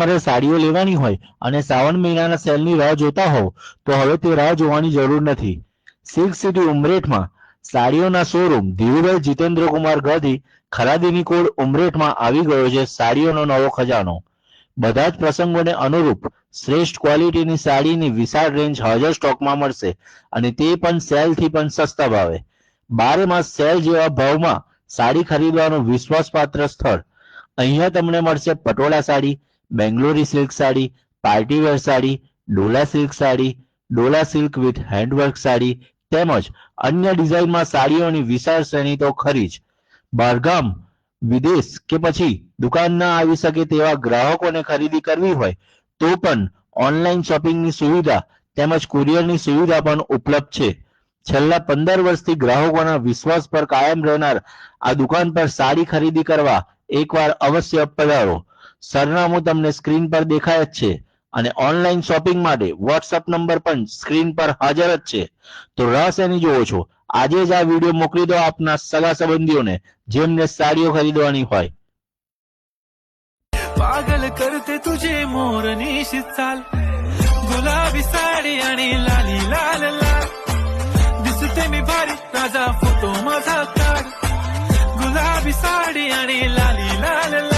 તમારે સાડીઓ લેવાની હોય અને શ્રાવણ મહિનાના સેલની રાહ જોતા હોવ, તો હવે તે રાહ જોવાની જરૂર નથી. સિલ્ક સિટી ઉમરેઠમાં સાડીઓના શોરૂમ ધીરુભાઈ જીતેન્દ્રકુમાર ગઢી ખરાદીની કોડ ઉમરેઠમાં આવી ગયો છે સાડીઓનો નવો ખજાનો. બધા જ પ્રસંગોને અનુરૂપ શ્રેષ્ઠ ક્વોલિટીની સાડીની વિશાળ રેન્જ હાજર સ્ટોકમાં મળશે અને તે પણ સેલથી પણ સસ્તા ભાવે. બારે માસ સેલ જેવા ભાવમાં સાડી ખરીદવાનું વિશ્વાસપાત્ર સ્થળ. અહીંયા તમને મળશે patola sari Bangalori silk sari partywear sari, Dola silk sari, Dola silk with handwork sari તેમજ અન્ય ડિઝાઇનમાં સાડીઓની વિશાળ શ્રેણી તો ખરી જ. બહારગામ વિદેશ કે પછી દુકાન ના આવી શકે તેવા ગ્રાહકોને ખરીદી કરવી હોય તો પણ ઓનલાઈન શોપિંગની સુવિધા તેમજ કુરિયરની સુવિધા પણ ઉપલબ્ધ છે. છેલ્લા પંદર વર્ષથી ગ્રાહકોના વિશ્વાસ પર કાયમ રહેનાર આ દુકાન પર સાડી ખરીદી કરવા એકવાર અવશ્ય પધારો. સરનામું તમને સ્ક્રીન પર દેખાય જ છે અને ઓનલાઈન શોપિંગ માટે વોટ્સઅપ નંબર પણ સ્ક્રીન પર હાજર જ છે તો રાહ શેની જોવો છો આજે જ આ વિડીયો મોકલી દો આપના સગા સંબંધીઓને જેમને સાડીઓ ખરીદવાની હોય पागल करते तुझे मोरनी शी चाल गुलाबी साडी आणि लाली लाल लाल दिसते मी भारी राजा फोटो माझा काढ गुलाबी साडी आणि लाली लाल लाल दिसते मी भारी